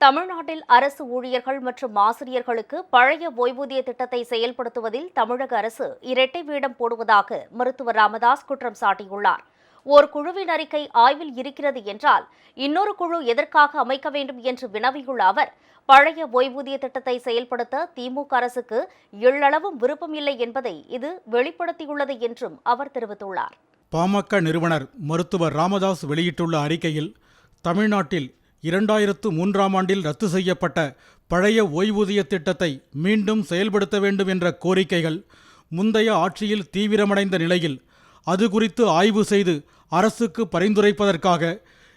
தமிழ்நாட்டில் அரசு ஊழியர்கள் மற்றும் ஆசிரியர்களுக்கு பழைய ஓய்வூதிய திட்டத்தை செயல்படுத்துவதில் தமிழக அரசு இரட்டை வேடம் போடுவதாக மருத்துவர் ராமதாஸ் குற்றம் சாட்டியுள்ளார். ஒரு குழுவின் அறிக்கை ஆய்வில் இருக்கிறது என்றால் இன்னொரு குழு எதற்காக அமைக்க வேண்டும் என்று வினவியுள்ள அவர் பழைய ஓய்வூதிய திட்டத்தை செயல்படுத்த திமுக அரசுக்கு எள்ளளவும் விருப்பமில்லை என்பதை இது வெளிப்படுத்தியுள்ளது என்றும் அவர் தெரிவித்துள்ளார். பாமக நிறுவனர் மருத்துவர் ராமதாஸ் வெளியிட்டுள்ள அறிக்கையில் தமிழ்நாட்டில் இரண்டாயிரத்து மூன்றாம் ஆண்டில் ரத்து செய்யப்பட்ட பழைய ஓய்வூதிய திட்டத்தை மீண்டும் செயல்படுத்த வேண்டும் என்ற கோரிக்கைகள் முந்தைய ஆட்சியில் தீவிரமடைந்த நிலையில் அது குறித்து ஆய்வு செய்து அரசுக்கு பரிந்துரைப்பதற்காக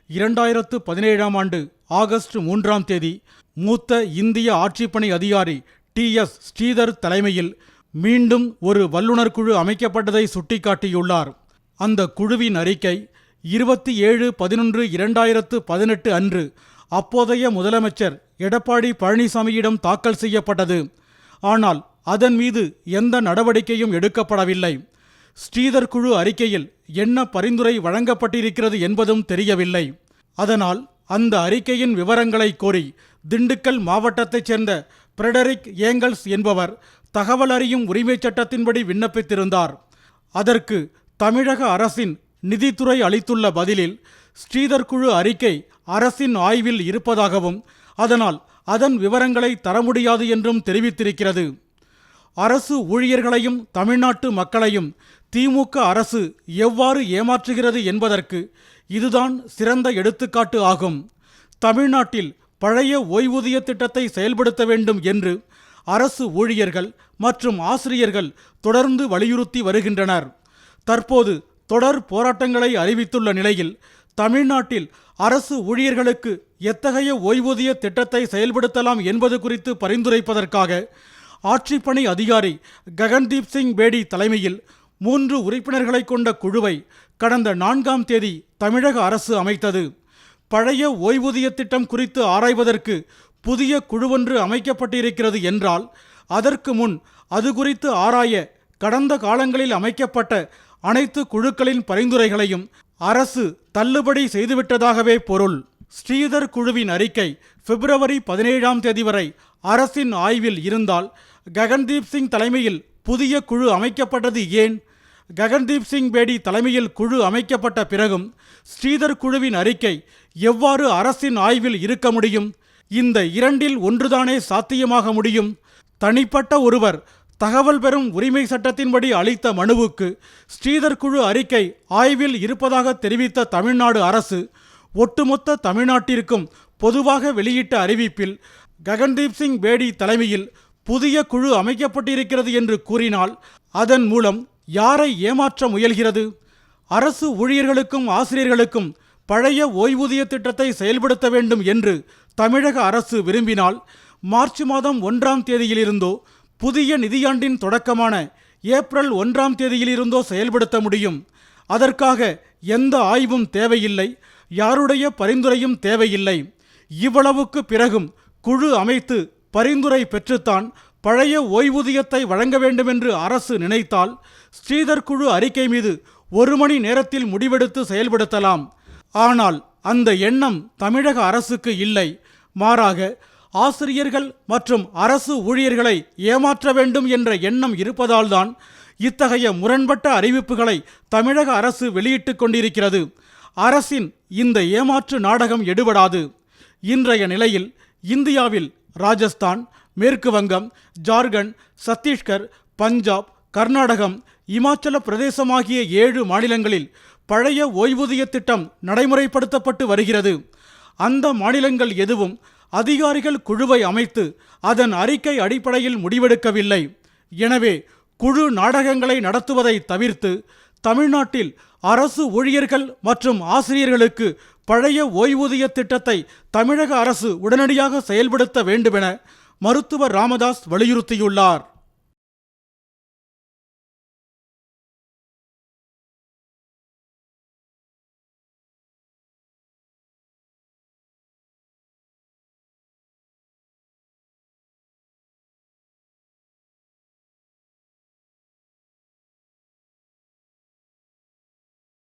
இரண்டாயிரத்து பதினேழாம் ஆண்டு ஆகஸ்ட் மூன்றாம் தேதி மூத்த இந்திய ஆட்சிப்பணி அதிகாரி டி எஸ் ஸ்ரீதர் தலைமையில் மீண்டும் ஒரு வல்லுநர் குழு அமைக்கப்பட்டதை சுட்டிக்காட்டியுள்ளார். அந்த குழுவின் அறிக்கை இருபத்தி ஏழு பதினொன்று இரண்டாயிரத்து பதினெட்டு அன்று அப்போதைய முதலமைச்சர் எடப்பாடி பழனிசாமியிடம் தாக்கல் செய்யப்பட்டது. ஆனால் அதன் மீது எந்த நடவடிக்கையும் எடுக்கப்படவில்லை. ஸ்ரீதர் குழு அறிக்கையில் என்ன பரிந்துரை வழங்கப்பட்டிருக்கிறது என்பதும் தெரியவில்லை. அதனால் அந்த அறிக்கையின் விவரங்களை கோரி திண்டுக்கல் மாவட்டத்தைச் சேர்ந்த பிரெடரிக் ஏங்கல்ஸ் என்பவர் தகவல் அறியும் உரிமைச் சட்டத்தின்படி விண்ணப்பித்திருந்தார். அதற்கு தமிழக அரசின் நிதித்துறை அளித்துள்ள பதிலில் ஸ்ரீதர் குழு அறிக்கை அரசின் ஆய்வில் இருப்பதாகவும் அதனால் அதன் விவரங்களை தர முடியாது என்றும் தெரிவித்திருக்கிறது. அரசு ஊழியர்களையும் தமிழ்நாட்டு மக்களையும் திமுக அரசு எவ்வாறு ஏமாற்றுகிறது என்பதற்கு இதுதான் சிறந்த எடுத்துக்காட்டு ஆகும். தமிழ்நாட்டில் பழைய ஓய்வூதிய திட்டத்தை செயல்படுத்த வேண்டும் என்று அரசு ஊழியர்கள் மற்றும் ஆசிரியர்கள் தொடர்ந்து வலியுறுத்தி வருகின்றனர். தற்போது தொடர் போராட்டங்களை அறிவித்துள்ள நிலையில் தமிழ்நாட்டில் அரசு ஊழியர்களுக்கு எத்தகைய ஓய்வூதிய திட்டத்தை செயல்படுத்தலாம் என்பது குறித்து பரிந்துரைப்பதற்காக ஆட்சிப்பணி அதிகாரி ககன்தீப் சிங் பேடி தலைமையில் மூன்று உறுப்பினர்களை கொண்ட குழுவை கடந்த நான்காம் தேதி தமிழக அரசு அமைத்தது. பழைய ஓய்வூதிய திட்டம் குறித்து ஆராய்வதற்கு புதிய குழுவொன்று அமைக்கப்பட்டிருக்கிறது என்றால் அதற்கு முன் அது குறித்து ஆராய கடந்த காலங்களில் அமைக்கப்பட்ட அனைத்து குழுக்களின் பரிந்துரைகளையும் அரசு தள்ளுபடி செய்துவிட்டதாகவே பொருள். ஸ்ரீதர் குழுவின் அறிக்கை பிப்ரவரி பதினேழாம் தேதி வரை அரசின் ஆய்வில் இருந்தால் ககன்தீப் சிங் தலைமையில் புதிய குழு அமைக்கப்பட்டது ஏன்? ககன்தீப் சிங் பேடி தலைமையில் குழு அமைக்கப்பட்ட பிறகும் ஸ்ரீதர் குழுவின் அறிக்கை எவ்வாறு அரசின் ஆய்வில் இருக்க முடியும்? இந்த இரண்டில் ஒன்றுதானே சாத்தியமாக முடியும்? தனிப்பட்ட ஒருவர் தகவல் பெறும் உரிமை சட்டத்தின்படி அளித்த மனுவுக்கு ஸ்ரீதர் குழு அறிக்கை ஆய்வில் இருப்பதாக தெரிவித்த தமிழ்நாடு அரசு ஒட்டுமொத்த தமிழ்நாட்டிற்கும் பொதுவாக வெளியிட்ட அறிவிப்பில் ககன்தீப் சிங் பேடி தலைமையில் புதிய குழு அமைக்கப்பட்டிருக்கிறது என்று கூறினால் அதன் மூலம் யாரை ஏமாற்ற முயல்கிறது? அரசு ஊழியர்களுக்கும் ஆசிரியர்களுக்கும் பழைய ஓய்வூதிய திட்டத்தை செயல்படுத்த வேண்டும் என்று தமிழக அரசு விரும்பினால் மார்ச் மாதம் ஒன்றாம் தேதியிலிருந்தோ புதிய நிதியாண்டின் தொடக்கமான ஏப்ரல் ஒன்றாம் தேதியிலிருந்தோ செயல்படுத்த முடியும். அதற்காக எந்த ஆய்வும் தேவையில்லை யாருடைய பரிந்துரையும் தேவையில்லை. இவ்வளவுக்கு பிறகும் குழு அமைத்து பரிந்துரை பெற்றுத்தான் பழைய ஓய்வூதியத்தை வழங்க வேண்டுமென்று அரசு நினைத்தால் ஸ்ரீதர் குழு அறிக்கை மீது ஒரு மணி நேரத்தில் முடிவெடுத்து செயல்படுத்தலாம். ஆனால் அந்த எண்ணம் தமிழக அரசுக்கு இல்லை. மாறாக ஆசிரியர்கள் மற்றும் அரசு ஊழியர்களை ஏமாற்ற வேண்டும் என்ற எண்ணம் இருப்பதால்தான் இத்தகைய முரண்பட்ட அறிவிப்புகளை தமிழக அரசு வெளியிட்டுக் கொண்டிருக்கிறது. அரசின் இந்த ஏமாற்று நாடகம் எடுபடாது. இன்றைய நிலையில் இந்தியாவில் ராஜஸ்தான் மேற்கு வங்கம் ஜார்க்கண்ட் சத்தீஸ்கர் பஞ்சாப் கர்நாடகம் இமாச்சல பிரதேசம் ஆகிய ஏழு மாநிலங்களில் பழைய ஓய்வூதிய திட்டம் நடைமுறைப்படுத்தப்பட்டு வருகிறது. அந்த மாநிலங்கள் எதுவும் அதிகாரிகள் குழுவை அமைத்து அதன் அறிக்கை அடிப்படையில் முடிவெடுக்கவில்லை. எனவே குழு நாடகங்களை நடத்துவதை தவிர்த்து தமிழ்நாட்டில் அரசு ஊழியர்கள் மற்றும் ஆசிரியர்களுக்கு பழைய ஓய்வூதிய திட்டத்தை தமிழக அரசு உடனடியாக செயல்படுத்த வேண்டுமென மருத்துவர் ராமதாஸ் வலியுறுத்தியுள்ளார்.